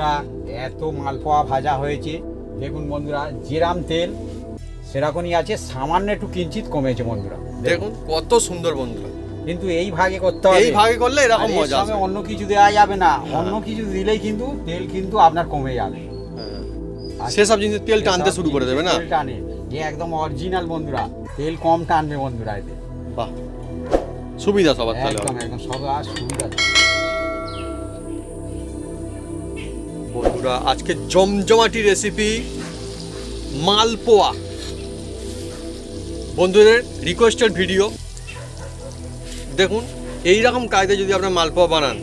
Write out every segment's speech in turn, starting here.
বন্ধুরা এত মালপোয়া ভাজা হয়েছে। দেখুন বন্ধুরা যেরাম তেল সেরকমই আছে সামান্য একটু কিঞ্চিত কমেছে বন্ধুরা। দেখুন কত সুন্দর বন্ধুরা। কিন্তু এই ভাগে করতে হবে। এই ভাগে করলে এরকম মজা আসবে অন্য কিছু দেওয়া যাবে না। হ্যাঁ। অন্য কিছু দিলেই কিন্তু তেল কিন্তু আপনার কমে যাবে। হ্যাঁ। সেসব জিনিস তেল টানতে শুরু করে দেবে না? তেল টানে। যে একদম অরিজিনাল বন্ধুরা তেল কম টানবে বন্ধুরা এতে। বাহ। সুবিধা সবার তাহলে। একদম একদম সব আর সুবিধা। বন্ধুরা আজকে জমজমাটি রেসিপি মালপোয়া। বন্ধুদের রিকোয়েস্টেড ভিডিও দেখুন এই রকম কায়দায় যদি আপনার মালপোয়া বানান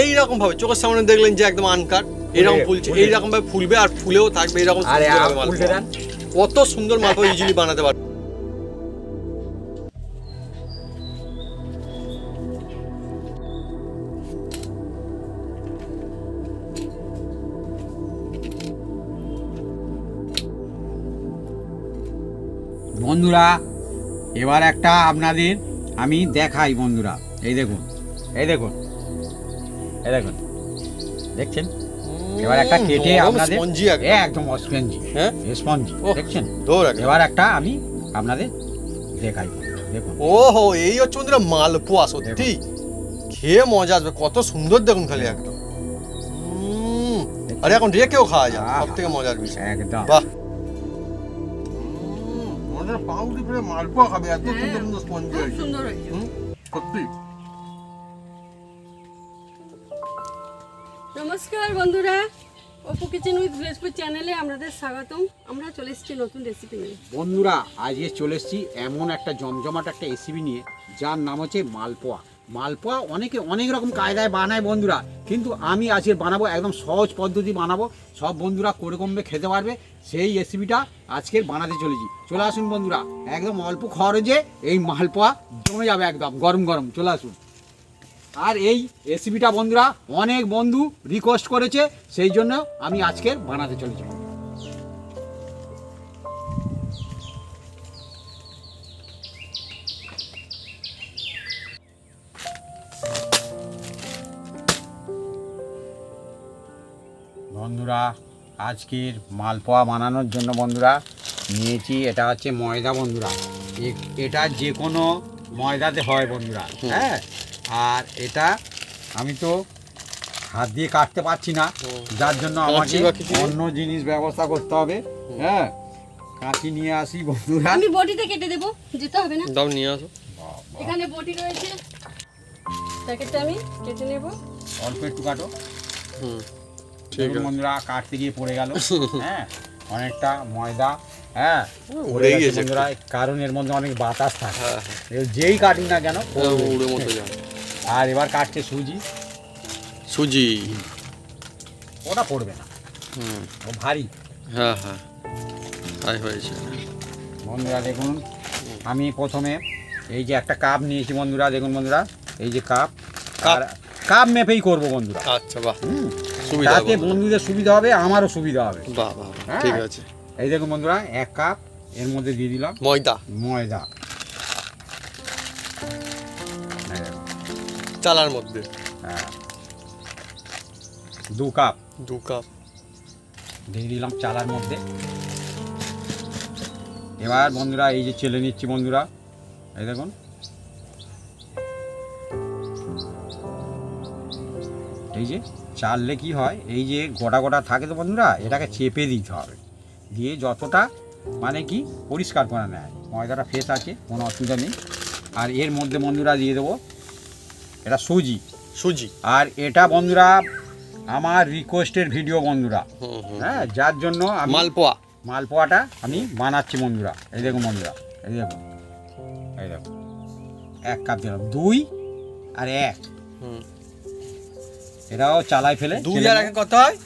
এই রকম ভাবে চোখের সামনে দেখলেন যে একদম আনকাট এইরকম ফুলছে ফুলে। এইরকম ভাবে ফুলবে আর ফুলেও থাকবে দেন। কত সুন্দর মালপোয়া ইজিলি বানাতে পারবে। বন্ধুরা এবার একটা আপনাদের আমি দেখাই বন্ধুরা। এই দেখুন এই দেখুন এই দেখুন দেখছেন? এবার একটা কেটে আপনাদের একদম। স্পঞ্জি হ্যাঁ? স্পঞ্জি দেখছেন? এবার একটা আমি আপনাদের দেখাই দেখুন। ওহো এই হচ্ছে বন্ধুরা মালপোয়া সত্যি? খেয়ে মজা আসবে কত সুন্দর দেখুন খালি একদম। আরে এখন রেখেও খাওয়া যায়। সব থেকে মজার বিষয়। একদম। বাহ। পাউরুটি ফেলে মালপোয়া খাবে এত হ্যাঁ, সুন্দর সুন্দর স্পঞ্জ হয়েছে সুন্দর হয়েছে। সত্যি। নমস্কার বন্ধুরা। অপু কিচেন উইথ ভিলেজপুর চ্যানেলে আপনাদের স্বাগতম। আমরা চলে এসেছি নতুন রেসিপি নিয়ে। বন্ধুরা আজকে চলে এসেছি এমন একটা জমজমাট একটা রেসিপি নিয়ে যার নাম হচ্ছে মালপোয়া মালপোয়া অনেকে অনেক রকম কায়দায় বানায় বন্ধুরা। কিন্তু আমি আজকে বানাবো একদম সহজ পদ্ধতি বানাবো। সব বন্ধুরা করে কমবে, খেতে পারবে। সেই রেসিপিটা আজকের বানাতে চলেছি। চলে আসুন বন্ধুরা, একদম অল্প খরচে এই মালপোয়া জমে যাবে একদম, গরম গরম। চলে আসুন। আর এই রেসিপিটা বন্ধুরা অনেক বন্ধু রিকোয়েস্ট করেছে, সেই জন্য আমি আজকের বানাতে চলেছি। বন্ধুরা আজকের মালপোয়া বানানোর জন্য বন্ধুরা নিয়েছি এটা হচ্ছে ময়দা বন্ধুরা। এ- এটা যে কোনো ময়দাতে হয় বন্ধুরা হ্যাঁ? আর এটা আমি তো হাত দিয়ে কাটতে পারছি না যার জন্য আমাকে কিছু? অন্য জিনিস ব্যবস্থা করতে হবে হ্যাঁ? কাঁচি নিয়ে আসি বন্ধুরা। আমি বটিতে কেটে দেবো যেতে হবে না? দাও নিয়ে আসো। এখানে বটি রয়েছে প্যাকেটটা আমি কেটে নেব। অল্প একটু কাটো। হুম। দেখুন বন্ধুরা কাটতে গিয়ে পড়ে গেল। হ্যাঁ অনেকটা ময়দা হ্যাঁ। উড়ে গেছে গিয়েছে বন্ধুরা কারণ এর মধ্যে অনেক বাতাস থাকে। হ্যাঁ হ্যাঁ। এ যেই কাটি না কেন হ্যাঁ, উড়ে মতো আর এবার কাটছে সুজি। সুজি। ওটা পড়বে না। হুম। ও ভারী। হ্যাঁ হ্যাঁ। তাই হয়েছে। বন্ধুরা দেখুন আমি প্রথমে এই যে একটা কাপ নিয়েছি বন্ধুরা দেখুন বন্ধুরা এই যে কাপ। কাপ? আর কাপ মেপেই করব বন্ধুরা। আচ্ছা বাহ। সুবিধা তাতে বন্ধুদের সুবিধা হবে আমারও সুবিধা হবে। বাহ বাহ বাহ, হ্যাঁ। ঠিক আছে। এই দেখুন বন্ধুরা এক কাপ এর মধ্যে দিয়ে দিলাম। ময়দা। ময়দা। চালার মধ্যে। হ্যাঁ। দু কাপ। দু কাপ। দিয়ে দিলাম চালার মধ্যে। এবার বন্ধুরা এই যে চেলে নিচ্ছি বন্ধুরা। এই দেখুন। এই যে চাললে কি হয়? এই যে গোটা গোটা থাকে তো বন্ধুরা এটাকে চেপে দিতে হবে। দিয়ে যতটা মানে কি পরিষ্কার করে নেয়। ময়দাটা ফ্রেশ আছে কোনো অসুবিধা নেই। আর এর মধ্যে বন্ধুরা দিয়ে দেবো এটা সুজি। সুজি। আর এটা বন্ধুরা আমার রিকোয়েস্টের ভিডিও বন্ধুরা। হ্যাঁ যার জন্য মালপোয়া। মালপোয়াটা আমি বানাচ্ছি বন্ধুরা। এই দেখুন বন্ধুরা এই দেখুন এই দেখুন। এক কাপ দিলাম। দুই আর এক। এটাও চালাই ফেলে দুই আর। একে কত হয়?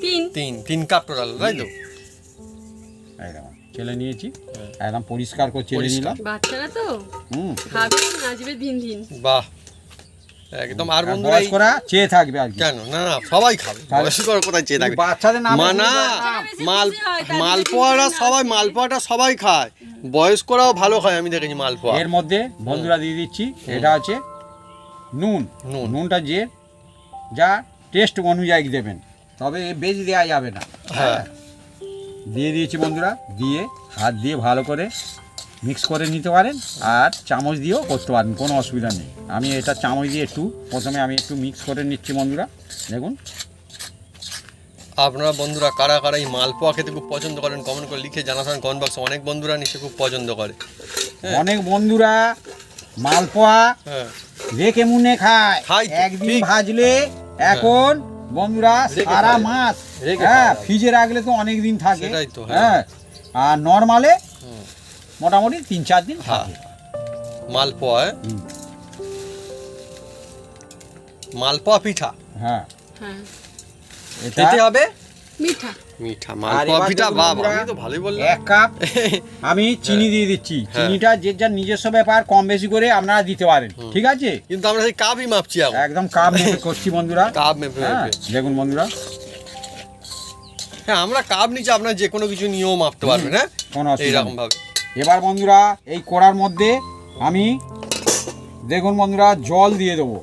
তিন। তিন। তিন কাপ টোটাল তাই তো? এই দেখুন চেলে নিয়েছি। হ্যাঁ। একদম পরিষ্কার করে চেলে। নিলাম। বাচ্চারা তো হুম। খাবে নাচবে দিন দিন। বাহ। একদম আর বন্ধুরা এই- বয়স্করা চেয়ে থাকবে আর কেন? না না সবাই খাবে। বয়স্কর কোথায় চেয়ে থাকবে? বাচ্চাদের নাম মানা মাল মালপোয়াটা সবাই মালপোয়াটা সবাই খায়। বয়স্করাও ভালো খায় আমি দেখেছি মালপোয়া। এর মধ্যে বন্ধুরা দিয়ে দিচ্ছি এটা আছে নুন। নুন। নুনটা যে যা টেস্ট অনুযায়ী দেবেন তবে বেশি দেওয়া যাবে না। হ্যাঁ। দিয়ে দিয়েছি বন্ধুরা দিয়ে হাত দিয়ে ভালো করে মিক্স করে নিতে পারেন আর চামচ দিয়েও করতে পারেন কোনো অসুবিধা নেই। আমি এটা চামচ দিয়ে একটু প্রথমে আমি একটু মিক্স করে নিচ্ছি বন্ধুরা দেখুন। আপনারা বন্ধুরা কারা কারা এই মালপোয়া খেতে খুব পছন্দ করেন কমেন্ট করে লিখে জানাবেন কমেন্ট বক্সে অনেক বন্ধুরা নিশ্চয়ই খুব পছন্দ করে। হ্যাঁ। অনেক বন্ধুরা মালপোয়া হ্যাঁ। রেখে মুনে খায় একদিন। ভাজলে এখন বন্ধুরা সারা মাস হ্যাঁ ফ্রিজে রাখলে তো অনেক দিন থাকে হ্যাঁ। হ্যাঁ আর নর্মালে মোটামুটি তিন চার দিন হ্যাঁ। থাকে। মালপোয়া হ্যাঁ? মালপোয়া পিঠা। হ্যাঁ। হ্যাঁ। এটা খেতে হবে? মিঠা। মিঠা মালপোয়া এবার পিঠা দেখুন বাবা। আমি তো ভালোই বললাম। এক কাপ আমি চিনি দিয়ে দিচ্ছি। হ্যাঁ। চিনিটা যে যার নিজস্ব ব্যাপার কম বেশি করে আপনারা দিতে পারেন। ঠিক আছে? কিন্তু আমরা সেই কাপই মাপছি একদম কাপ মেপে করছি বন্ধুরা। কাপ মেপে হ্যাঁ দেখুন বন্ধুরা। হ্যাঁ আমরা কাপ নিচে আপনার যে কোনো কিছু নিয়েও মাপতে পারবেন হ্যাঁ? কোনো অসুবিধা ভাবে। এবার বন্ধুরা এই কড়ার মধ্যে আমি দেখুন বন্ধুরা জল দিয়ে দেবো।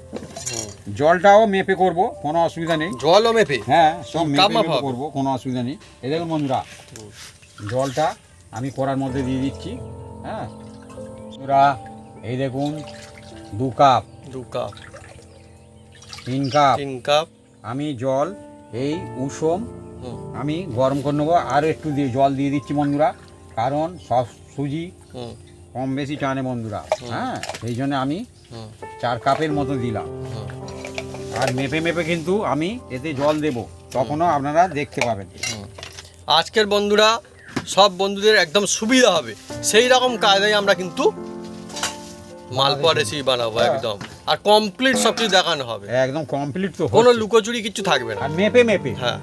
জলটাও মেপে করব কোনো অসুবিধা নেই। জলও মেপে? হ্যাঁ সব মেপে করব কোনো অসুবিধা নেই। এই দেখুন বন্ধুরা জলটা আমি কড়ার মধ্যে দিয়ে দিচ্ছি হ্যাঁ। বন্ধুরা এই দেখুন দু কাপ। দু কাপ। তিন কাপ। তিন কাপ। আমি জল এই উষম আমি গরম করে নেব আরও একটু দিয়ে জল দিয়ে দিচ্ছি বন্ধুরা কারণ সব সুজি কম বেশি টানে বন্ধুরা হ্যাঁ। সেই জন্য আমি চার কাপের মতো দিলাম। আর মেপে মেপে কিন্তু আমি এতে জল দেব। তখনও আপনারা দেখতে পাবেন। আজকের বন্ধুরা সব বন্ধুদের একদম সুবিধা হবে। সেই রকম কায়দায় আমরা কিন্তু মালপোয়া রেসিপি বানাবো হ্যাঁ। একদম। আর কমপ্লিট সব কিছু দেখানো হবে। একদম কমপ্লিট তো কোনো লুকোচুরি কিছু থাকবে না। মেপে মেপে। হ্যাঁ।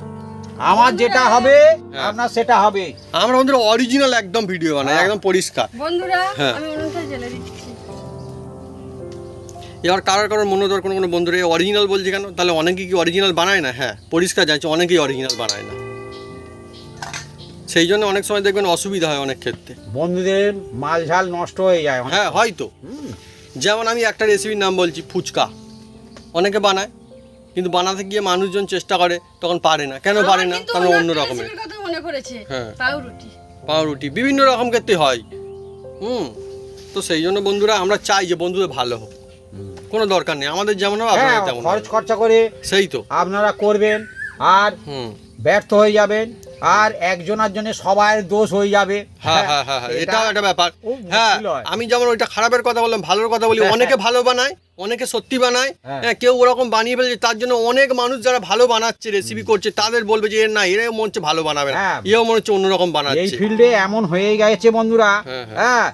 আমার যেটা হবে হ্যাঁ। আপনার সেটা হবে। আমরা বন্ধুরা অরিজিনাল একদম ভিডিও বানাই হ্যাঁ। একদম পরিষ্কার। বন্ধুরা হ্যাঁ। আমি উনুনটা জ্বেলে দিচ্ছি। এবার কারোর কারোর মনে ধর কোনো কোনো বন্ধুরা অরিজিনাল বলছে কেন? তাহলে অনেকে কি অরিজিনাল বানায় না? হ্যাঁ পরিষ্কার জানছে অনেকেই অরিজিনাল বানায় না। সেই জন্য অনেক সময় দেখবেন অসুবিধা হয় অনেক ক্ষেত্রে। বন্ধুদের মাল ঝাল নষ্ট হয়ে যায় হ্যাঁ হয়তো। যেমন আমি একটা রেসিপির নাম বলছি ফুচকা। অনেকে বানায় কিন্তু বানাতে গিয়ে মানুষজন চেষ্টা করে তখন পারে না। কেন পারে না? কারণ অন্য অন্য রকমের। মনে পড়েছে হ্যাঁ। পাউরুটি। পাউরুটি বিভিন্ন রকম ক্ষেত্রে হয়। হুম তো সেই জন্য বন্ধুরা আমরা চাই যে বন্ধুদের ভালো হোক। কোনো দরকার নেই। আমাদের যেমন হ্যাঁ তেমন খরচ খরচা করে সেই তো। আপনারা করবেন আর ব্যর্থ হয়ে যাবেন আর একজনের জন্য সবার দোষ হয়ে যাবে। হ্যাঁ হ্যাঁ হ্যাঁ হ্যাঁ, এটাও একটা ব্যাপার। হ্যাঁ আমি যেমন ওইটা খারাপের কথা বললাম ভালোর কথা বলি হ্যাঁ, অনেকে ভালো বানায় অনেকে সত্যি বানায়। হ্যাঁ। হ্যাঁ কেউ ওরকম বানিয়ে ফেলেছে তার জন্য অনেক মানুষ যারা ভালো বানাচ্ছে রেসিপি করছে তাদের বলবে যে এর না এরাও মনে হচ্ছে ভালো বানাবে না। হ্যাঁ। এও মনে হচ্ছে অন্যরকম বানাচ্ছে। এই ফিল্ডে এমন হয়ে গেছে বন্ধুরা। হ্যাঁ, হ্যাঁ। হ্যাঁ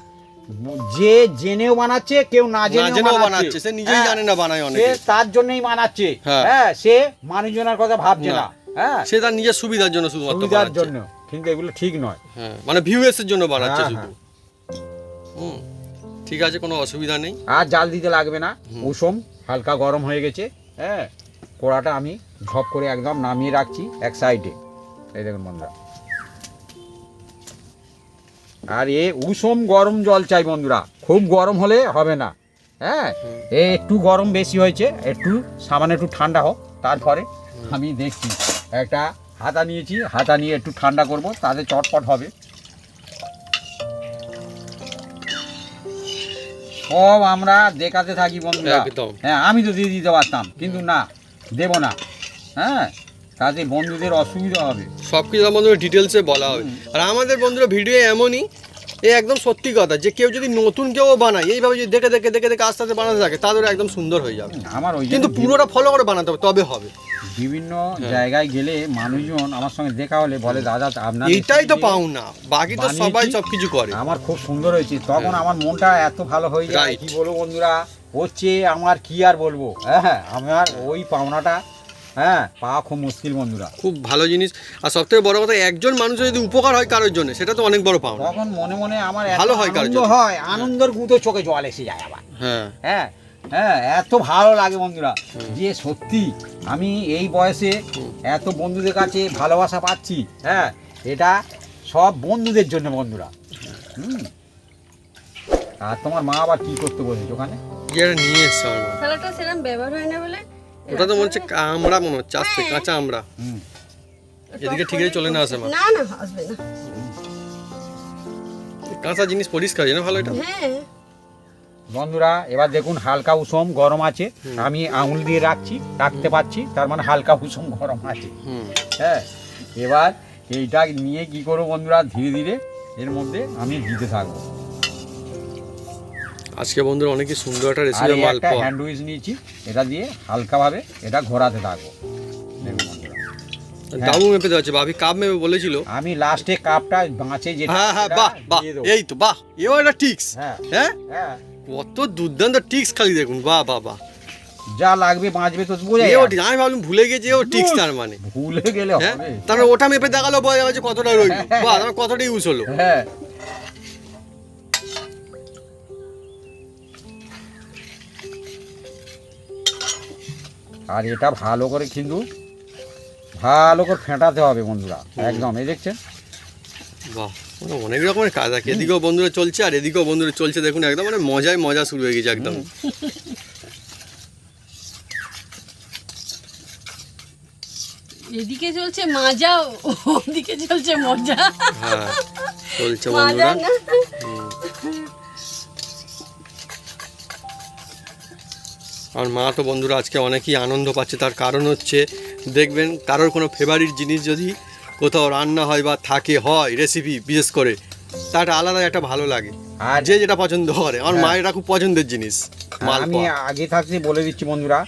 যে জেনেও বানাচ্ছে কেউ না জেনেও বানাচ্ছে। সে নিজেই হ্যাঁ, জানে না বানায় সে অনেকে। তার জন্যই বানাচ্ছে। হ্যাঁ। হ্যাঁ সে মানুষজনের কথা ভাবছে না। হ্যাঁ। সে তার নিজের সুবিধার জন্য শুধুমাত্র সুবিধার জন্য কিন্তু এগুলো ঠিক নয়। হ্যাঁ মানে ভিউএসের জন্য বানাচ্ছে হ্যাঁ, শুধু। হুম ঠিক আছে কোনো অসুবিধা নেই। আর জাল দিতে লাগবে না। উষম হালকা গরম হয়ে গেছে হ্যাঁ। কড়াটা আমি ঝপ করে একদম নামিয়ে রাখছি এক সাইডে এই দেখুন বন্ধুরা। আর এ উষম গরম জল চাই বন্ধুরা। খুব গরম হলে হবে না। হ্যাঁ এ একটু গরম বেশি হয়েছে একটু সামান্য একটু ঠান্ডা হোক তারপরে আমি দেখছি। একটা হাতা নিয়েছি হাতা নিয়ে একটু ঠান্ডা করব তাতে চটপট হবে। সব আমরা দেখাতে থাকি বন্ধুরা। হ্যাঁ আমি তো দিয়ে দিতে পারতাম কিন্তু না দেব না। হ্যাঁ তাতে বন্ধুদের অসুবিধা হবে। সব কিছু আমাদের ডিটেলসে বলা হবে। আর আমাদের বন্ধুরা ভিডিও এমনই এ একদম সত্যি কথা যে কেউ যদি নতুন কেউ বানায় এইভাবে যদি দেখে দেখে দেখে দেখে আস্তে আস্তে বানাতে থাকে তাদের একদম সুন্দর হয়ে যাবে। আমার ওই কিন্তু পুরোটা ফলো করে বানাতে হবে তবে হবে। বিভিন্ন জায়গায় গেলে মানুষজন আমার সঙ্গে দেখা হলে বলে দাদা আপনার এইটাই তো পাও না বাকি তো সবাই সব কিছু করে। আমার খুব সুন্দর হয়েছে তখন আমার মনটা এত ভালো হয়ে যায় কি বলব বন্ধুরা হচ্ছে আমার কি আর বলব? হ্যাঁ হ্যাঁ আমার ওই পাওনাটা হ্যাঁ। পাওয়া খুব মুশকিল বন্ধুরা। খুব ভালো জিনিস। আর সব থেকে বড় কথা একজন মানুষের যদি উপকার হয় কারোর জন্য সেটা তো অনেক বড় পাওনা। তখন মনে মনে আমার ভালো হয় কারোর জন্য। হয় আনন্দের গুঁতো চোখে জল এসে যায় আবার। হ্যাঁ। হ্যাঁ হ্যাঁ এত ভালো লাগে বন্ধুরা। যে সত্যি আমি এই বয়সে এত বন্ধুদের কাছে ভালোবাসা পাচ্ছি হ্যাঁ এটা সব বন্ধুদের জন্য বন্ধুরা। হুম। আর তোমার মা আবার কি করতে বলেছে ওখানে? নিয়ে এসছে সেরকম ব্যবহার হয় না বলে ওটা তো মনে হচ্ছে আমরা মনে হচ্ছে আস্তে কাঁচা আমরা এদিকে ঠিক আছে চলে না আসে না না আসবে না। কাঁচা জিনিস পরিষ্কার জানো ভালো এটা? হ্যাঁ। বন্ধুরা এবার দেখুন হালকা উষম গরম আছে। আমি আঙুল দিয়ে রাখছি রাখতে পারছি তার মানে হালকা উষম গরম আছে। হ্যাঁ এবার এইটা নিয়ে কি করব বন্ধুরা ধীরে ধীরে এর মধ্যে আমি দিতে থাকব। আজকে বন্ধুরা অনেকই সুন্দর একটা রেসিপি মাল একটা হ্যান্ডউইচ নিয়েছি এটা দিয়ে হালকাভাবে এটা ঘোরাতে থাকব। দেখুন দামও মেপে দেওয়া আছে ভাবি কাপ মেপে বলেছিল। আমি লাস্টে কাপটা বাঁচে যেটা হ্যাঁ হ্যাঁ বাহ বাহ এই তো বাহ এও একটা টিক্স হ্যাঁ। হ্যাঁ? হ্যাঁ। কত দুর্দান্ত টিক্স খালি দেখুন বাহ বাহ বাহ। যা লাগবে বাঁচবে তো বোঝা এও। ঠিক আমি ভাবলাম ভুলে গেছি এও টিক্স তার মানে। ভুলে গেলে হ্যাঁ? হবে। তারপরে ওটা মেপে দেখাল বোঝা যে কতটা রইল। বাহ তারপর কতটা ইউজ হলো। হ্যাঁ। আর এটা ভালো করে কিন্তু ভালো করে ফেটাতে হবে বন্ধুরা একদম এই দেখছেন? বাহ মানে অনেক রকমের কাজ আছে। এদিকেও বন্ধুরা চলছে আর এদিকেও বন্ধুরা চলছে দেখুন একদম মানে মজায় মজা শুরু হয়ে গেছে একদম। এদিকে চলছে মাজা ওদিকে চলছে মজা। হ্যাঁ চলছে বন্ধুরা। আর মা তো বন্ধুরা আজকে অনেকই আনন্দ পাচ্ছে তার কারণ হচ্ছে দেখবেন কারোর কোনো ফেভারিট জিনিস যদি কোথাও রান্না হয় বা থাকে হয় রেসিপি বিশেষ করে তার আলাদা একটা ভালো লাগে। আর যে যেটা পছন্দ করে আমার হ্যাঁ। মায়ের এটা খুব পছন্দের জিনিস আমি আগে থাকতে বলে দিচ্ছি বন্ধুরা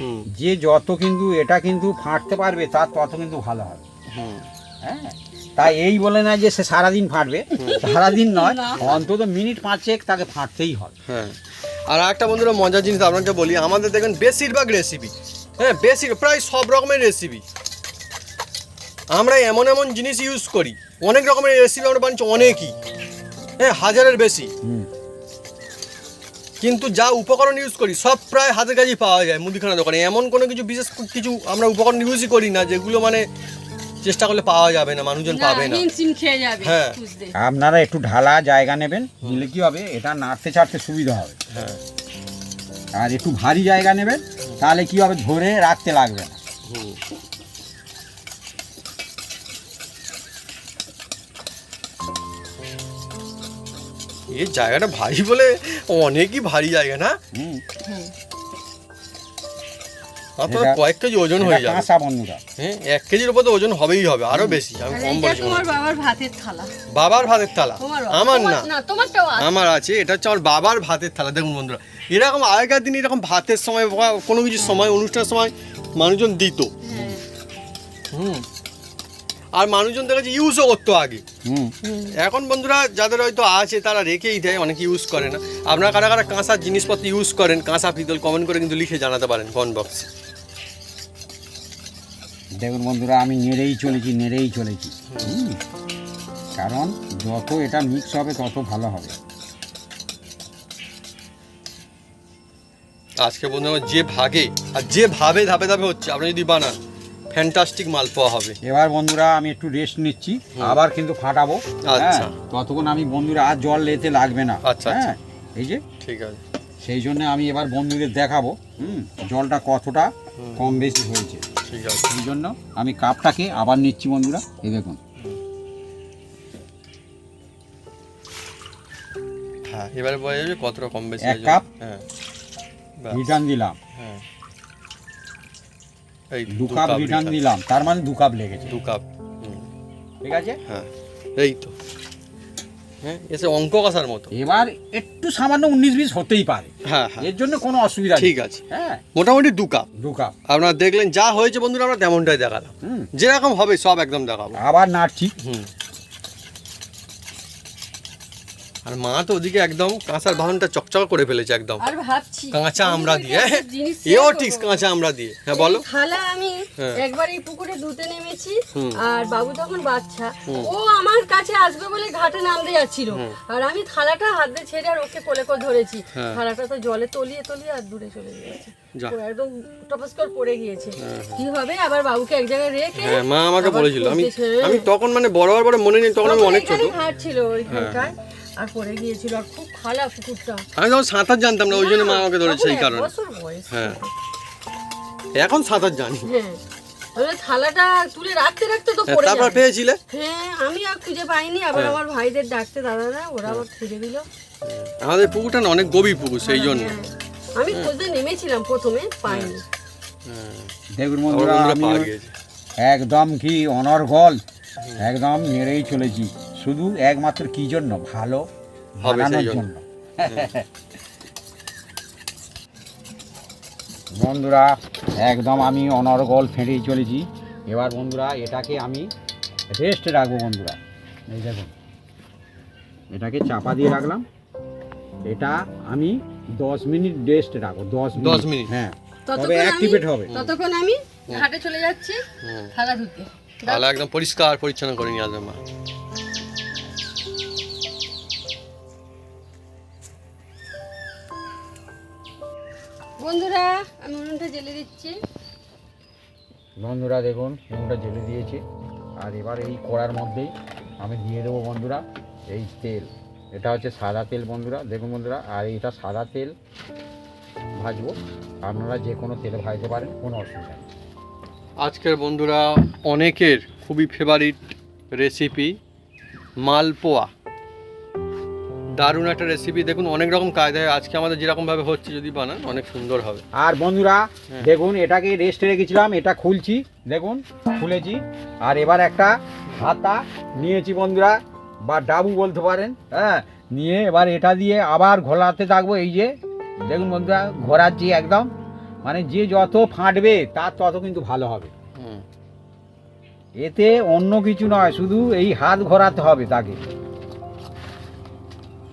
যে যত কিন্তু এটা কিন্তু ফাটতে পারবে তার তত কিন্তু ভালো হবে। হ্যাঁ তাই এই বলে না যে সে সারাদিন ফাটবে সারাদিন নয় অন্তত মিনিট পাঁচেক তাকে ফাটতেই হবে। হ্যাঁ। আর একটা বন্ধুরা মজার জিনিস আপনাকে বলি আমাদের দেখবেন বেশিরভাগ রেসিপি হ্যাঁ বেশি প্রায় সব রকমের রেসিপি আমরা এমন এমন জিনিস ইউজ করি অনেক রকমের রেসিপি আমরা বানিয়েছি অনেকই হ্যাঁ হাজারের বেশি। কিন্তু যা উপকরণ ইউজ করি সব প্রায় হাতের কাছেই পাওয়া যায় মুদিখানা দোকানে। এমন কোনো কিছু বিশেষ কিছু আমরা উপকরণ ইউজই করি না যেগুলো মানে চেষ্টা করলে পাওয়া যাবে না মানুষজন পাবে না। হিমশিম খেয়ে যাবে হ্যাঁ। আপনারা একটু ঢালা জায়গা নেবেন নিলে কি হবে এটা নাড়তে চাড়তে সুবিধা হবে। হ্যাঁ। আর একটু ভারী জায়গা নেবেন তাহলে কি হবে ধরে রাখতে লাগবে না। এই জায়গাটা ভারী বলে অনেকই ভারী জায়গা না? হুম, আপনার কয়েক কেজি ওজন হয়ে যাবে। কাঁচা বন্ধুরা। হ্যাঁ এক কেজির উপর তো ওজন হবেই হবে আরও বেশি আমি কম এইটা বলছি। তোমার বাবার ভাতের থালা। বাবার ভাতের থালা? আমার না। না তোমারটাও আছে। আমার আছে এটা হচ্ছে আমার বাবার ভাতের থালা দেখুন বন্ধুরা। এরকম আগেকার দিনে এরকম ভাতের সময় বা কোনো কিছু সময় অনুষ্ঠানের সময় মানুষজন দিত। হ্যাঁ। হুম। আর মানুষজন দেখেছে ইউজও করতো আগে। হুম। এখন বন্ধুরা যাদের হয়তো আছে তারা রেখেই দেয় অনেকে ইউজ করে না। আপনারা কারা কারা কাঁসার জিনিসপত্র ইউজ করেন কাঁসা পিতল কমেন্ট করে কিন্তু লিখে জানাতে পারেন কমেন্ট বক্সে দেখুন বন্ধুরা আমি নেড়েই চলেছি নেড়েই চলেছি। কারণ যত এটা মিক্স হবে তত ভালো হবে। আজকে বন্ধুরা যে ভাগে আর যে ভাবে ধাপে ধাপে হচ্ছে আপনি যদি বানান ফ্যান্টাস্টিক মাল পাওয়া হবে। এবার বন্ধুরা আমি একটু রেস্ট নিচ্ছি আবার কিন্তু ফাটাবো। আচ্ছা। হ্যাঁ, ততক্ষণ আমি বন্ধুরা আর জল লেতে লাগবে না। আচ্ছা, হ্যাঁ এই যে ঠিক আছে। সেই জন্য আমি এবার বন্ধুদের দেখাবো হুম জলটা কতটা কম বেশি হয়েছে। ঠিক আছে। সেই জন্য আমি কাপটাকে আবার নিচ্ছি বন্ধুরা এই দেখুন। হ্যাঁ এবারে বোঝা যাবে কতটা কম বেশি এক কাপ? হ্যাঁ। রিটার্ন দিলাম। হ্যাঁ। এই দু কাপ রিটার্ন দিলাম তার মানে দু কাপ লেগেছে। দু কাপ ঠিক আছে? হ্যাঁ এই তো। হ্যাঁ এসে অঙ্ক কষার মতো। এবার একটু সামান্য উনিশ বিশ হতেই পারে। হ্যাঁ হ্যাঁ। এর জন্য কোনো অসুবিধা ঠিক আছে। হ্যাঁ। মোটামুটি দু কাপ। দু কাপ। আপনারা দেখলেন যা হয়েছে বন্ধুরা আমরা তেমনটাই দেখালাম। হুম। যেরকম হবে সব একদম দেখাবো। আবার নাড়ছি হুম। আর মা তো ওদিকে একদম কাঁচার বাহনটা চকচক করে ফেলেছে একদম। আর ভাবছি কাঁচা আমরা দিয়ে এও ঠিক কাঁচা আমরা দিয়ে। হ্যাঁ বলো। থালা আমি হ্যাঁ। একবার এই পুকুরে ধুতে নেমেছি আর বাবু তখন বাচ্চা। ও আমার কাছে আসবে বলে ঘাটে নামতে যাচ্ছিল। আর আমি থালাটা হাত দিয়ে ছেড়ে আর ওকে কোলে করে ধরেছি। হ্যাঁ। থালাটা তো জলে তলিয়ে তলিয়ে আর দূরে চলে গিয়েছে। যা। তো একদম টপাস করে পড়ে গিয়েছে। কি হবে? আবার বাবুকে এক জায়গায় রেখে হ্যাঁ মা আমাকে আবার বলেছিল। আমি আমি তখন মানে বড় বড় মনে নেই তখন আমি অনেক ছোট। ঘাট ছিল আর পড়ে গিয়েছিল আর খুব খালা পুকুরটা আমি তখন সাঁতার জানতাম না ওই জন্য মা আমাকে ধরেছে এক কারণে। হ্যাঁ। এখন সাঁতার জানি। হ্যাঁ। থালাটা তুলে রাখতে রাখতে তো হ্যাঁ, পড়ে তারপর পেয়েছিলে? হ্যাঁ আমি আর খুঁজে পাইনি। আবার হ্যাঁ। আমার ভাইদের ডাকতে দাদারা ওরা আবার খুঁজে দিল। আমাদের পুকুরটা না অনেক গভীর পুকুর সেই জন্য। হ্যাঁ। আমি খুঁজতে নেমেছিলাম প্রথমে পাইনি। হ্যাঁ, দেখুন বন্ধুরা একদম কি অনর্গল একদম নেড়েই চলেছি। শুধু একমাত্র কি জন্য? ভালো বানানোর জন্য। বন্ধুরা একদম আমি অনর্গল ফেঁড়েই চলেছি। এবার বন্ধুরা এটাকে আমি রেস্ট রাখব বন্ধুরা। এই দেখুন এটাকে চাপা দিয়ে রাখলাম। এটা আমি দশ মিনিট রেস্ট রাখব দশ 10 মিনিট। হ্যাঁ তবে ততক্ষণ আমি অ্যাক্টিভেট হবে। ততক্ষণ আমি ঘাটে চলে যাচ্ছি। থালা ধুতে তাহলে একদম পরিষ্কার পরিচ্ছন্ন করে নিয়ে আসবে মা। বন্ধুরা আমি উনুনটা জেলে দিচ্ছি। বন্ধুরা দেখুন নুনটা জেলে দিয়েছি। আর এবার এই কড়ার মধ্যেই আমি দিয়ে দেবো বন্ধুরা এই তেল। এটা হচ্ছে সাদা তেল বন্ধুরা দেখুন বন্ধুরা আর এটা সাদা তেল ভাজবো। আপনারা যে কোনো তেলে ভাজতে পারেন কোনো অসুবিধা নেই। আজকের বন্ধুরা অনেকের খুবই ফেভারিট রেসিপি মালপোয়া। দারুণ একটা রেসিপি দেখুন অনেক রকম কায়দায় আজকে আমাদের যেরকমভাবে হচ্ছে যদি বানান অনেক সুন্দর হবে। আর বন্ধুরা হ্যাঁ। দেখুন এটাকে রেস্টে রেখেছিলাম এটা খুলছি। দেখুন খুলেছি। আর এবার একটা হাতা নিয়েছি বন্ধুরা বা ডাবু বলতে পারেন হ্যাঁ। নিয়ে এবার এটা দিয়ে আবার ঘোরাতে থাকব এই যে। দেখুন বন্ধুরা ঘোরাচ্ছি একদম। মানে যে যত ফাটবে তার তত কিন্তু ভালো হবে। এতে অন্য কিছু নয় শুধু এই হাত ঘোরাতে হবে তাকে।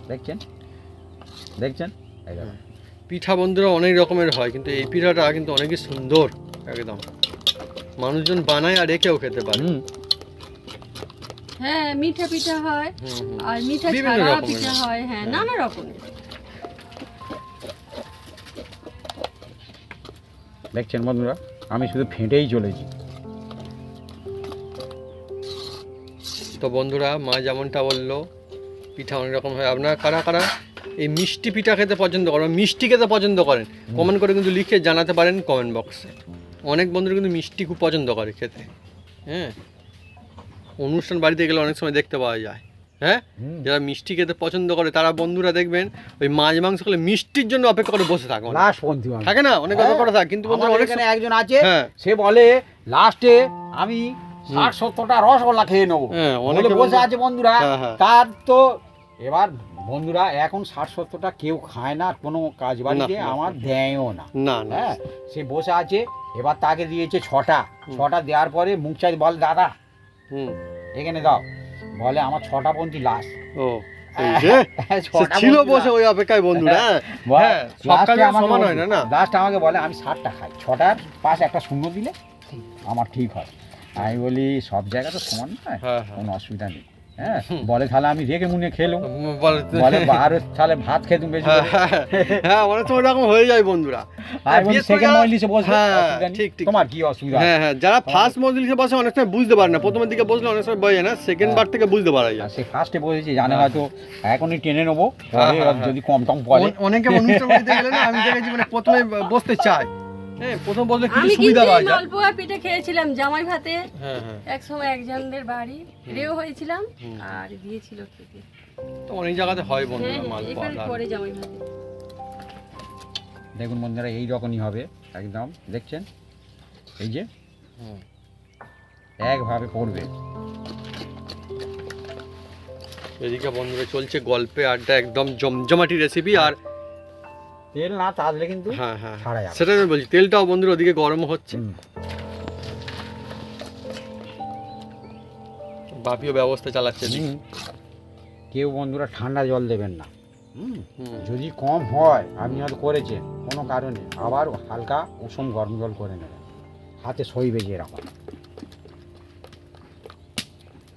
দেখছেন? দেখছেন? পিঠা বন্ধুরা অনেক রকমের হয় কিন্তু এই পিঠাটা কিন্তু অনেকই সুন্দর একদম। মানুষজন বানায় আর রেখেও খেতে পারে। হ্যাঁ মিঠা পিঠা হয়। আর মিঠা ছাড়া পিঠা হয় হ্যাঁ। নানা রকমের। দেখছেন বন্ধুরা? আমি শুধু ফেঁটেই চলেছি। তো বন্ধুরা মা যেমনটা বলল পিঠা অনেক রকম হয়। আপনারা কারা কারা এই মিষ্টি পিঠা খেতে পছন্দ করেন মিষ্টি খেতে পছন্দ করেন কমেন্ট করে কিন্তু লিখে জানাতে পারেন কমেন্ট বক্সে অনেক বন্ধুরা কিন্তু মিষ্টি খুব পছন্দ করে খেতে। হ্যাঁ? অনুষ্ঠান বাড়িতে গেলে অনেক সময় দেখতে পাওয়া যায়। হ্যাঁ? যারা মিষ্টি খেতে পছন্দ করে তারা বন্ধুরা দেখবেন ওই মাছ মাংস খেলে মিষ্টির জন্য অপেক্ষা করে বসে থাকে। থাকে না? অনেক অপেক্ষা করে থাকে কিন্তু অনেক একজন আছে হ্যাঁ। সে বলে লাস্টে আমি ষাট সত্তরটা রসগোল্লা খেয়ে নেব। হ্যাঁ, বলে বসে আছে বন্ধুরা হ্যাঁ, হ্যাঁ। তার তো এবার বন্ধুরা এখন ষাট সত্তরটা কেউ খায় না কোনো কাজ বাড়িতে আমার দেয়ও না। হ্যাঁ সে বসে আছে এবার তাকে দিয়েছে ছটা। ছটা দেওয়ার পরে মুখ চাই বল দাদা হুম। এখানে দাও। বলে আমার ছটা পন্থী লাস্ট ও ছিল বসে ওই অপেক্ষায় বন্ধুরা সমান হয় না না? লাস্ট আমাকে বলে আমি ষাটটা খাই। ছটার পাশে একটা শূন্য দিলে আমার ঠিক হয়। আমি বলি সব জায়গা তো সমান নয় হ্যাঁ হ্যাঁ। কোনো অসুবিধা নেই। হ্যাঁ বলে তাহলে আমি রেখে মুনে খেলুম বলে- বলে আরও তাহলে ভাত খেতুম বেশি হ্যাঁ, অনেক সময় এরকম হয়ে যায় বন্ধুরা। বলি হ্যাঁ, অসুবিধা নেই। ঠিক, ঠিক। তোমার কি অসুবিধা? হ্যাঁ হ্যাঁ যারা ফার্স্ট মজলিসে বসে অনেক সময় বুঝতে পারে না। প্রথমের দিকে বসলে অনেক সময় বোঝে না সেকেন্ড বার থেকে বুঝতে পারা যায়। সে ফার্স্টে বসেছি জানে হয়তো এখনই টেনে নেব। যদি কম টম পড়ে অন- অনেকে অনুষ্ঠান আমি দেখেছি মানে প্রথমে বসতে চায়। হ্যাঁ প্রথম আমি কিন্তু সুবিধা এই পাওয়া যায়? মালপোয়া পিঠে খেয়েছিলাম জামাই ভাতে। হ্যাঁ হ্যাঁ। এক সময় একজনদের বাড়ি রেও হয়েছিলাম আর দিয়েছিল খেতে। তো অনেক জায়গাতে হয় হ্যাঁ বন্ধুরা হ্যাঁ, মাল এখানে পরে জামাই ভাতে। দেখুন বন্ধুরা এই রকমই হবে একদম দেখছেন? এই যে একভাবে পড়বে। এদিকে বন্ধুরা চলছে গল্পে আড্ডা একদম জমজমাটি রেসিপি আর তেল না তাহলে কিন্তু হ্যাঁ হ্যাঁ যাবে। সেটাই আমি বলছি তেলটাও বন্ধুরা ওদিকে গরম হচ্ছে। বাপিও ব্যবস্থা চালাচ্ছে কেউ বন্ধুরা ঠান্ডা জল দেবেন না। যদি কম হয় আপনি হয়তো করেছেন কোনো কারণে। আবার হালকা উষম গরম জল করে নেবেন। হাতে সইবে যে এরকম।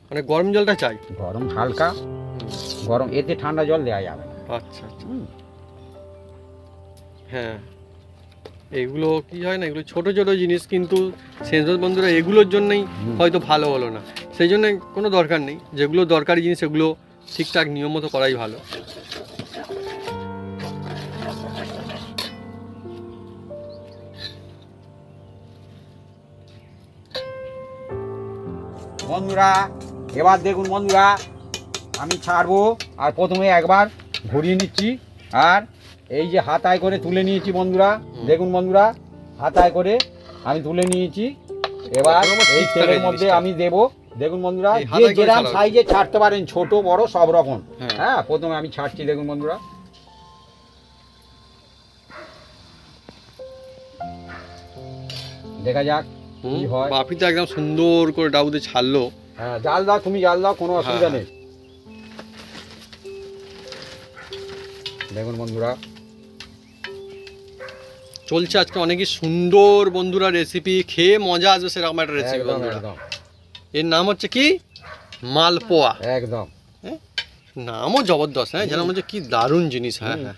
মানে গরম জলটা চাই। গরম হালকা। গরম এতে ঠান্ডা জল দেওয়া যাবে না। আচ্ছা আচ্ছা। হ্যাঁ। এগুলো কি হয় না এগুলো ছোট ছোট জিনিস কিন্তু সেন্সর বন্ধুরা এগুলোর জন্যই হয়তো ভালো হলো না। সেই জন্য কোনো দরকার নেই যেগুলো দরকারি জিনিস এগুলো ঠিকঠাক নিয়ম মতো করাই ভালো। বন্ধুরা এবার দেখুন বন্ধুরা আমি ছাড়বো আর প্রথমে একবার ঘুরিয়ে নিচ্ছি। আর এই যে হাতায় করে তুলে নিয়েছি বন্ধুরা দেখুন বন্ধুরা হাতায় করে আমি তুলে নিয়েছি। এবার এই তেলের মধ্যে আমি দেব। দেখুন বন্ধুরা এই যে যেরাম সাইজে ছাড়তে পারেন ছোট বড় সব রকম। হ্যাঁ। হ্যাঁ প্রথমে আমি ছাড়ছি দেখুন বন্ধুরা। দেখা যাক কি হয়। বাপিটা একদম সুন্দর করে ছাড়লো। হ্যাঁ জাল দাও তুমি জাল দাও কোনো অসুবিধা হ্যাঁ। নেই। দেখুন বন্ধুরা চলছে আজকে অনেকই সুন্দর বন্ধুরা রেসিপি খেয়ে মজা আসবে সেরকম একটা রেসিপি বন্ধুরা। এর নাম হচ্ছে কি? মালপোয়া। একদম। নামও জবরদস্ত হ্যাঁ? যেন হচ্ছে কি দারুণ জিনিস হ্যাঁ? হ্যাঁ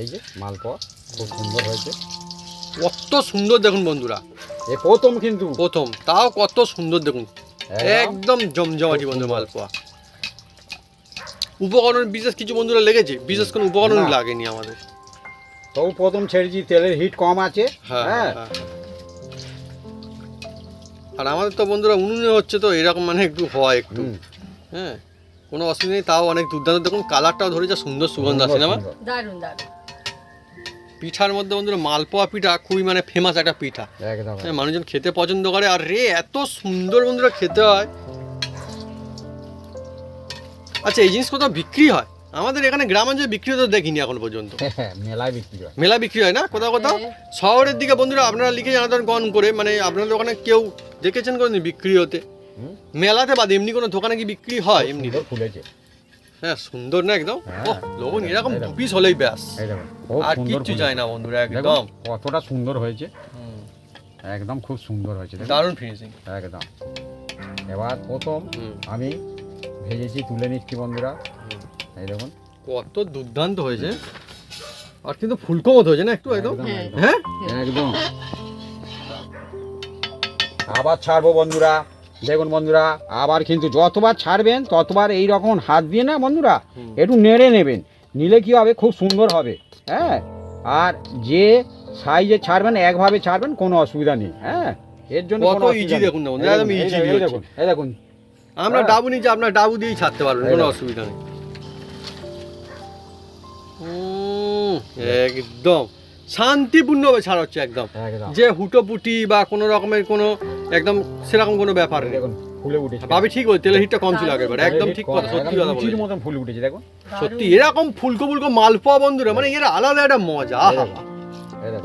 এই যে মালপোয়া খুব সুন্দর হয়েছে। কত সুন্দর দেখুন বন্ধুরা। এ প্রথম কিন্তু। প্রথম তাও কত সুন্দর দেখুন। একদম। জমজমাটি বন্ধু মালপোয়া। উপকরণ বিশেষ কিছু বন্ধুরা লেগেছে? বিশেষ কোনো উপকরণ না। লাগেনি আমাদের। তবু প্রথম ছেড়েছি তেলের হিট কম আছে। হ্যাঁ হ্যাঁ। হ্যাঁ। আর আমাদের তো বন্ধুরা উনুনে হচ্ছে তো এরকম মানে একটু হয় একটু। হুম, হ্যাঁ কোনো অসুবিধা নেই তাও অনেক দুর্দান্ত। দেখুন কালারটাও ধরে যা সুন্দর সুগন্ধ আছে না? সুন্দর, দারুণ পিঠার মধ্যে বন্ধুরা মালপোয়া পিঠা খুবই মানে ফেমাস একটা পিঠা। একদম হ্যাঁ মানুষজন খেতে পছন্দ করে আর রে এত সুন্দর বন্ধুরা খেতে হয়। আচ্ছা এই জিনিস কোথাও বিক্রি হয়। আমাদের এখানে গ্রামাঞ্চলে বিক্রি হতে দেখিনি এখন পর্যন্ত। হ্যাঁ, মেলায় বিক্রি হয়। মেলা বিক্রি হয় না? কোথাও কোথাও? হ্যাঁ। শহরের দিকে বন্ধুরা আপনারা লিখে জানাতেন কন করে মানে আপনাদের ওখানে কেউ দেখেছেন কোন বিক্রি হতে? মেলাতে বাদ এমনি কোনো দোকানে কি বিক্রি হয় এমনি? ফুলেছে। হ্যাঁ সুন্দর না একদম? হ্যাঁ, লবণ এরকম। দু পিস হলেই ব্যাস। আর কিচ্ছু চাই না বন্ধুরা একদম। কতটা সুন্দর হয়েছে। একদম খুব সুন্দর হয়েছে দারুণ ফিনিশিং একদম। এবার প্রথম আমি ভেজেছি তুলে নিচ্ছি বন্ধুরা। এই দেখুন। কত দুর্দান্ত হয়েছে। আর কিন্তু ফুলকো মতো হয়েছে না একটু একদম? হ্যাঁ। একদম। আবার ছাড়বো বন্ধুরা। দেখুন বন্ধুরা আবার কিন্তু যতবার ছাড়বেন ততবার এই রকম হাত দিয়ে না বন্ধুরা একটু নেড়ে নেবেন। নিলে কি হবে? খুব সুন্দর হবে। হ্যাঁ? আর যে সাইজে ছাড়বেন একভাবে ছাড়বেন কোনো অসুবিধা নেই। হ্যাঁ? এর জন্য কোনো দেখুন না দেখুন, এই দেখুন, আমরা হ্যাঁ। ডাবু নিচে আপনার ডাবু দিয়েই ছাড়তে পারবেন কোনো অসুবিধা নেই। একদম। শান্তিপূর্ণভাবে ছাড়া হচ্ছে একদম। একদম। যে হুটোপুটি বা কোনো রকমের কোনো একদম সেরকম কোনো ব্যাপার নেই। ফুলে উঠেছে। ভাবি ঠিক বলে তেলের হিটটা কম ছিল আগের একদম ঠিক কথা সত্যি কথা লুচির বলে মতন ফুলে উঠেছে দেখুন। সত্যি এরকম ফুলকো ফুলকো মালপোয়া বন্ধুরা মানে এর আলাদা একটা মজা আহা।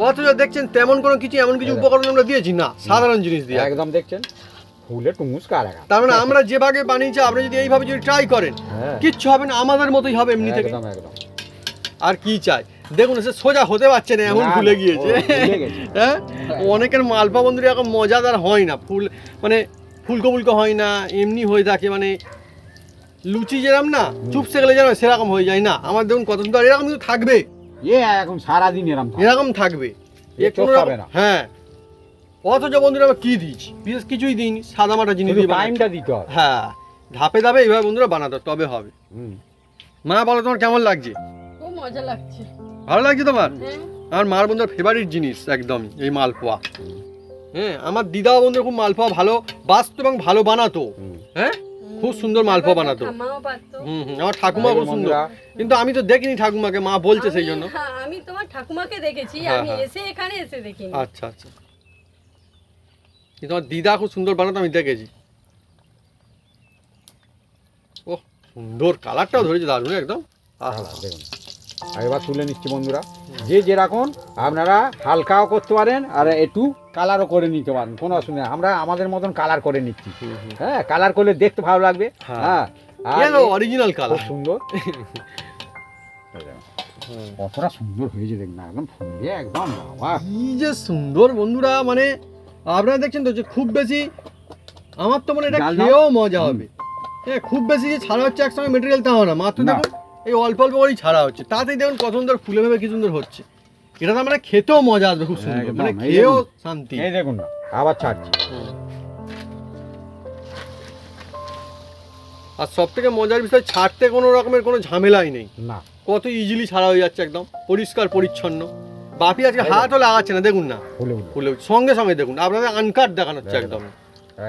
অথচ দেখছেন তেমন কোনো কিছু এমন কিছু উপকরণ আমরা দিয়েছি না সাধারণ জিনিস দিয়ে। একদম দেখছেন? ফুলে টুমুস কারাগা তার মানে আমরা যেভাবে বানিয়েছি আপনি যদি এইভাবে যদি ট্রাই করেন হ্যাঁ। কিচ্ছু হবে না আমাদের মতোই হবে এমনি থেকে। একদম একদম। আর কি চাই? দেখুন সে সোজা হতে পারছে না এমন ভুলে গিয়েছে। গেছে। হ্যাঁ? অনেকের মালপা বন্ধুরা এখন মজাদার হয় না। ফুল মানে ফুলকো ফুলকো হয় না এমনি হয়ে থাকে মানে লুচি যেরকম না চুপসে গেলে যেন সেরকম হয়ে যায় না। আমার দেখুন কত সুন্দর আর এরকম কিন্তু থাকবে। এ এখন সারাদিন থাকে। এরকম থাকবে। হ্যাঁ। অথচ বন্ধুরা আমরা কি দিয়েছি? বিশেষ কিছুই দিইনি সাদা মাটা জিনিস দিয়ে। টাইমটা দিতে হবে। হ্যাঁ ধাপে ধাপে এইভাবে বন্ধুরা বানাতে হবে, তবে হবে। হুম। মা বলো তোমার কেমন লাগছে? খুব মজা লাগছে। ভালো লাগছে তোমার? হ্যাঁ। আমার মার বন্ধুর ফেভারিট জিনিস একদম এই মালপোয়া। হ্যাঁ আমার দিদাও বন্ধুর খুব মালপোয়া ভালো বাস্ত এবং ভালো বানাতো। হুম। হ্যাঁ? খুব সুন্দর মালপোয়া বানাতো। পারতো হুম হুম আমার ঠাকুমা খুব সুন্দর। বন্ধুরা, কিন্তু আমি তো দেখিনি ঠাকুমাকে মা বলছে সেই আমি- জন্য। হ্যাঁ, আমি তোমার ঠাকুমাকে দেখেছি হ্যাঁ, আমি হ্যাঁ। এসে এখানে এসে দেখিনি। আচ্ছা আচ্ছা। কিন্তু আমার দিদা খুব সুন্দর বানাতো আমি দেখেছি। ও সুন্দর কালারটাও ধরেছে দারুণ একদম। হ্যাঁ, দেখুন। এবার তুলে নিচ্ছি বন্ধুরা। যে যেরকম আপনারা হালকাও করতে পারেন আর একটু কালারও করে নিতে পারেন কোনো অসুবিধা। আমরা আমাদের মতন কালার করে নিচ্ছি। হ্যাঁ কালার করলে দেখতে ভালো লাগবে। হ্যাঁ। হ্যাঁ অরিজিনাল কালার সুন্দর। কতটা সুন্দর হয়েছে দেখুন একদম ফুলে একদম বাবা। কি যে সুন্দর বন্ধুরা মানে আপনারা দেখছেন তো যে খুব বেশি আমার তো মনে এটা খেয়েও মজা হবে। হ্যাঁ খুব বেশি যে ছাড়া হচ্ছে একসঙ্গে মেটেরিয়াল তাও না। মাত্র দেখুন এই অল্প অল্প করেই ছাড়া হচ্ছে। তাতেই দেখুন কত সুন্দর ফুলে ভেবে কি সুন্দর হচ্ছে। এটা তো মানে খেতেও মজা আসবে খুব সুন্দর। মানে খেয়েও শান্তি। এই দেখুন আবার ছাড়ছি। আর সব থেকে মজার বিষয় ছাড়তে কোনো রকমের কোনো ঝামেলাই নেই। না। কত ইজিলি ছাড়া হয়ে যাচ্ছে একদম। পরিষ্কার পরিচ্ছন্ন। বাপি আজকে হাতও লাগাচ্ছে না দেখুন না। ফুলে সঙ্গে সঙ্গে দেখুন আপনাদের আনকাট দেখানো হচ্ছে একদম।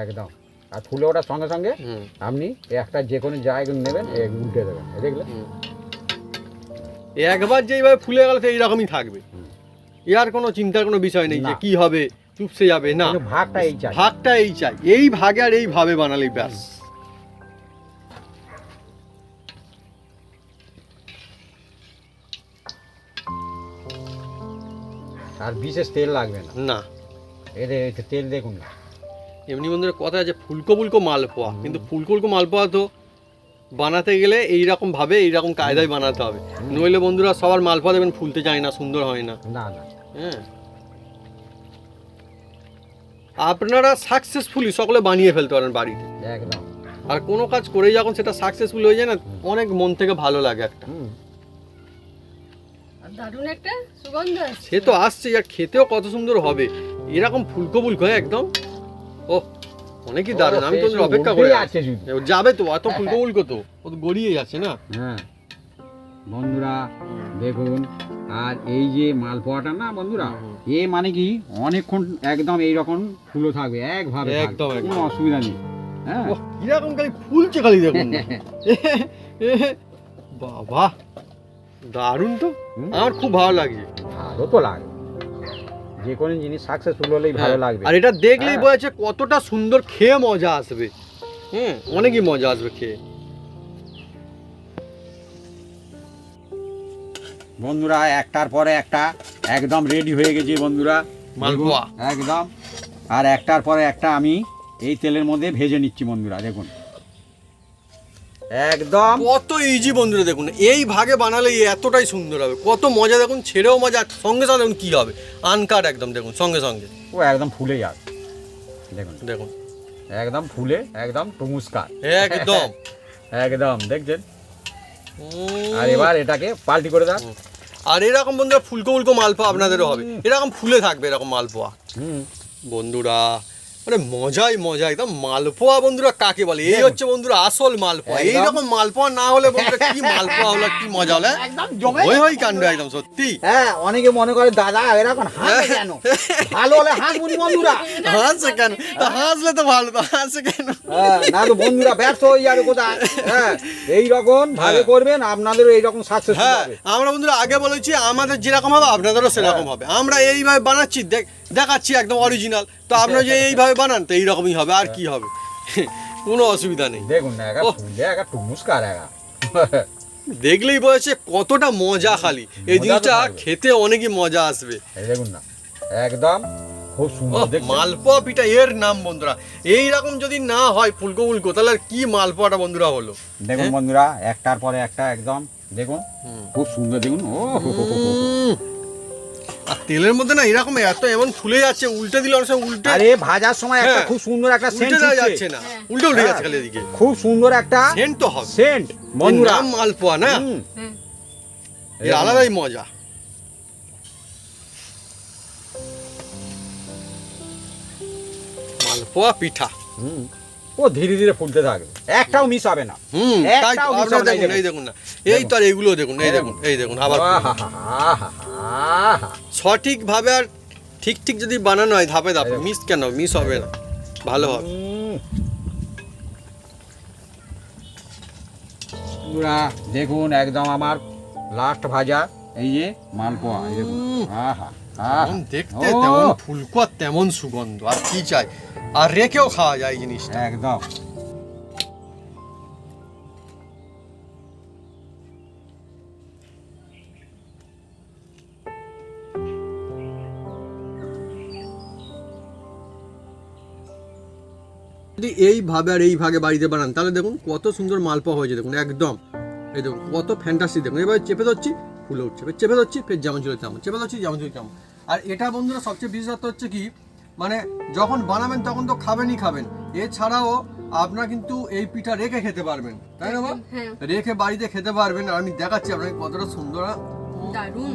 একদম। আর ফুলে ওঠার সঙ্গে সঙ্গে আপনি একটা যে কোনো জায়গা নেবেন উল্টে দেবেন দেখলে? একবার যেইভাবে ফুলে গেল তো এইরকমই থাকবে। এর কোনো চিন্তার কোনো বিষয় নেই যে। কি হবে চুপসে যাবে না। ভাগটা এই চাই। ভাগটা এই চাই। এই ভাগে আর এইভাবে বানালেই ব্যাস। আর বিশেষ তেল লাগবে না। না। এদের তেল দেখুন না। এমনি বন্ধুরা কথা আছে ফুলকো ফুলকো মালপোয়া। কিন্তু ফুলকো ফুলকো মালপোয়া তো বানাতে গেলে এইরকম ভাবে এইরকম কায়দায় বানাতে হবে। নইলে বন্ধুরা সবার মালপোয়া দেবেন ফুলতে চায় না সুন্দর হয় না। না না। হ্যাঁ। আপনারা সাকসেসফুলি সকলে বানিয়ে ফেলতে পারেন বাড়িতে। একদম। আর কোনো কাজ করে যখন সেটা সাকসেসফুল হয়ে যায় না অনেক মন থেকে ভালো লাগে একটা। দারুণ একটা সুগন্ধ আসছে। সে তো আসছে আর খেতেও কত সুন্দর হবে। এরকম ফুলকো ফুলকো একদম? ও অনেকই দারুণ। আমি তো অপেক্ষা করে আছে। যাবে তো এত ফুলকো ফুলকো তো ও তো গড়িয়ে যাচ্ছে না? হ্যাঁ। বন্ধুরা দেখুন আর এই যে মালপোয়াটা না বন্ধুরা এ মানে কি অনেকক্ষণ একদম এই রকম ফুলো থাকবে একভাবে একদম, একদম। কোনো অসুবিধা নেই। হ্যাঁ। কীরকম খালি ফুলছে খালি দেখুন। বাবা। দারুণ তো। আমার খুব ভালো লাগছে। ভালো তো লাগে। যে কোনো জিনিস সাকসেসফুল হলেই ভালো হ্যাঁ, লাগবে। আর এটা দেখলেই হ্যাঁ। বোঝা যাচ্ছে কতটা সুন্দর খেয়ে মজা আসবে। হ্যাঁ অনেকই মজা আসবে খেয়ে। বন্ধুরা একটার পরে একটা একদম রেডি হয়ে গেছে বন্ধুরা। মালপোয়া। একদম। আর একটার পরে একটা আমি এই তেলের মধ্যে ভেজে নিচ্ছি বন্ধুরা দেখুন। একদম। কত ইজি বন্ধুরা দেখুন এই ভাগে বানালে এতটাই সুন্দর হবে। কত মজা দেখুন ছেড়েও মজা সঙ্গে সঙ্গে দেখুন কি হবে। আনকাট একদম দেখুন সঙ্গে সঙ্গে। ও একদম ফুলে যাবে দেখুন। দেখুন। একদম ফুলে একদম টুমুস্কার। একদম। একদম দেখছেন? আর এবার এটাকে পাল্টি করে দাও আর এরকম বন্ধুরা ফুলকো ফুলকো মালপোয়া আপনাদেরও হবে। এরকম ফুলে থাকবে এরকম মালপোয়া। হুম। বন্ধুরা মানে মজাই মজা একদম মালপোয়া বন্ধুরা কাকে বলে? এই হচ্ছে বন্ধুরা আসল মালপোয়া। এইরকম মালপোয়া না হলে বন্ধুরা কি মালপোয়া হলো কি মজা হলো হ্যাঁ? হই হই কাণ্ড একদম সত্যি। হ্যাঁ অনেকে মনে করে দাদা এরকম হাসে কেন? ভালো হলে হাসবুনি বন্ধুরা। হাসছে কেন? তা হাসলে তো ভালো তো হাসছে কেন? হ্যাঁ, না তো বন্ধুরা ব্যর্থ হয়ে যাবে কোথায়? হ্যাঁ এইরকম ভাবে হ্যাঁ। করবেন আপনাদেরও এইরকম সাকসেস হ্যাঁ হবে। আমরা বন্ধুরা আগে বলেছি আমাদের যেরকম হবে আপনাদেরও সেরকম হবে। আমরা এইভাবে বানাচ্ছি দেখ দেখাচ্ছি একদম অরিজিনাল তো আপনারা যে এইভাবে বানান তো এইরকমই হবে আর কি হবে? কোনো অসুবিধা নেই। দেখুন না একা ফুলে একা টুমুস্কার একা। দেখলেই বলেছে কতটা মজা খালি। এই জিনিসটা খেতে অনেকই মজা আসবে। দেখুন না একদম খুব সুন্দর মালপোয়া পিঠা এর নাম বন্ধুরা। এই রকম যদি না হয় ফুলকো ফুলকো তাহলে আর কি মালপোয়াটা বন্ধুরা হলো? দেখুন বন্ধুরা একটার পরে একটা একদম দেখুন খুব সুন্দর দেখুন ও। আর তেলের মধ্যে না এরকম এত এমন ফুলে যাচ্ছে উল্টে দিলে অনেক সময় উল্টে আরে ভাজার সময় একটা হ্যাঁ। খুব সুন্দর একটা সেন্ট উল্টে যাচ্ছে না। উল্টে উল্টে যাচ্ছে খালি এদিকে। খুব সুন্দর একটা সেন্ট তো হবে। সেন্ট বন্ধুরা মালপোয়া না? এর আলাদাই মজা। মালপোয়া পিঠা। হুম। ও ধীরে ধীরে ফুলতে থাকবে। একটাও মিস হবে না। একটাও মিস হবে না, এই দেখুন না। এই তো আর এইগুলো দেখুন এই দেখুন এই দেখুন আবার আহাহাহা। সঠিক ভাবে আর ঠিক ঠিক যদি বানানো হয় ধাপে ধাপে মিস কেন? মিস হবে না। ভালো হবে। দেখুন একদম আমার লাস্ট ভাজা। এই যে মালপোয়া এই দেখুন। আহা আহা। যেমন দেখতে তেমন ফুলকো আর তেমন সুগন্ধ। আর কি চাই? আর রেখেও খাওয়া যায় জিনিসটা। একদম। যদি এইভাবে আর এই ভাগে বাড়িতে বানান তাহলে দেখুন কত সুন্দর মালপোয়া হয়েছে দেখুন একদম। এই দেখুন কত ফ্যান্টাসি দেখুন। এবার চেপে ধরছি ফুলে উঠছে। এবার চেপে ধরছি ফের যেমন ছিল তেমন। চেপে ধরছি যেমন ছিল তেমন। আর এটা বন্ধুরা সবচেয়ে বিশেষত্ব হচ্ছে কি মানে যখন বানাবেন তখন তো খাবেনই খাবেন। এছাড়াও আপনারা কিন্তু এই পিঠা রেখে খেতে পারবেন তাই না? হ্যাঁ। রেখে বাড়িতে খেতে পারবেন। আর আমি দেখাচ্ছি আপনাকে কতটা সুন্দর দারুণ।